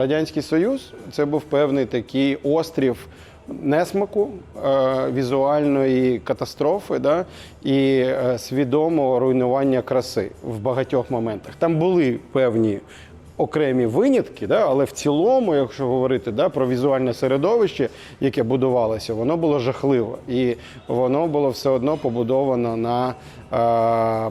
Радянський Союз це був певний такий острів несмаку, е, візуальної катастрофи да, і е, свідомого руйнування краси в багатьох моментах. Там були певні окремі винятки, да, але в цілому, якщо говорити да, про візуальне середовище, яке будувалося, воно було жахливо. І воно було все одно побудовано на е,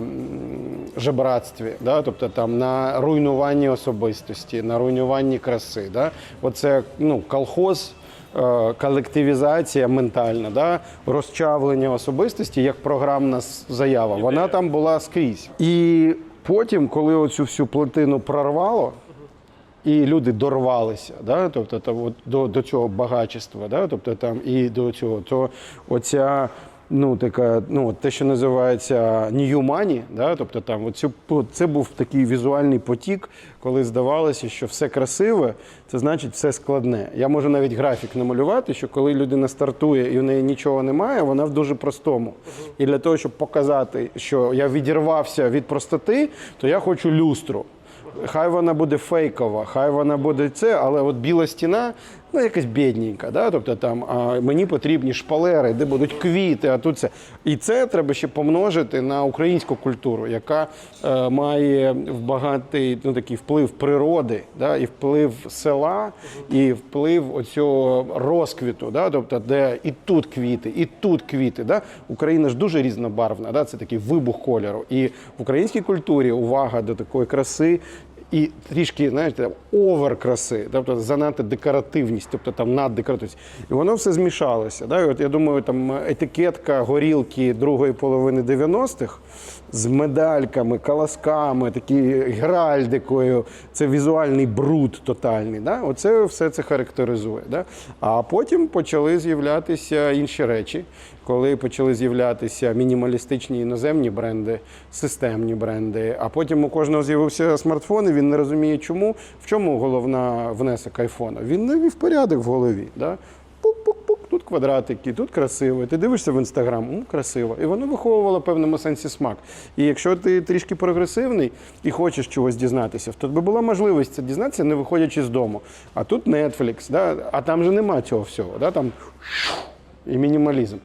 жебратстві, да, тобто там на руйнуванні особистості, на руйнуванні краси. Да. Оце ну, колхоз. е, Колективізація ментальна, да? розчавлення особистості як програмна заява. Вона там була скрізь. І потім, коли оцю всю плотину прорвало, і люди дорвалися, да? тобто там, от, до, до цього багачества, да? тобто там і до цього, то оця. Ну, така, ну, те, що називається new money, да? тобто там оцю, це був такий візуальний потік, коли здавалося, що все красиве, це значить все складне. Я можу навіть графік намалювати, що коли людина стартує і в неї нічого немає, вона в дуже простому. І для того, щоб показати, що я відірвався від простоти, то я хочу люстру. Хай вона буде фейкова, хай вона буде це, але от біла стіна, ну якась бідненька. Да? Тобто там а, мені потрібні шпалери, де будуть квіти, а тут це. І це треба ще помножити на українську культуру, яка е, має багатий ну, такий вплив природи, да? і вплив села, і вплив оцього розквіту. Да? Тобто, де і тут квіти, і тут квіти. Да? Україна ж дуже різнобарвна, да? це такий вибух кольору. І в українській культурі увага до такої краси. І трішки, знаєте, овер краси, тобто занадто декоративність, тобто там наддекоративність. І воно все змішалося. Да? І от я думаю, там етикетка горілки другої половини 90-х з медальками, колосками, такі геральдикою, це візуальний бруд тотальний. Да? Оце все це характеризує. Да? А потім почали з'являтися інші речі, коли почали з'являтися мінімалістичні іноземні бренди, системні бренди. А потім у кожного з'явився смартфон, і він не розуміє, чому. В чому головна внесок айфона? Він навів порядок в голові. Да? Квадратики, тут красиво. Ти дивишся в інстаграм, красиво. І воно виховувало в певному сенсі смак. І якщо ти трішки прогресивний і хочеш чогось дізнатися, то би була можливість це дізнатися, не виходячи з дому. А тут Netflix, да? а там же нема цього всього. Да? Там і мінімалізм.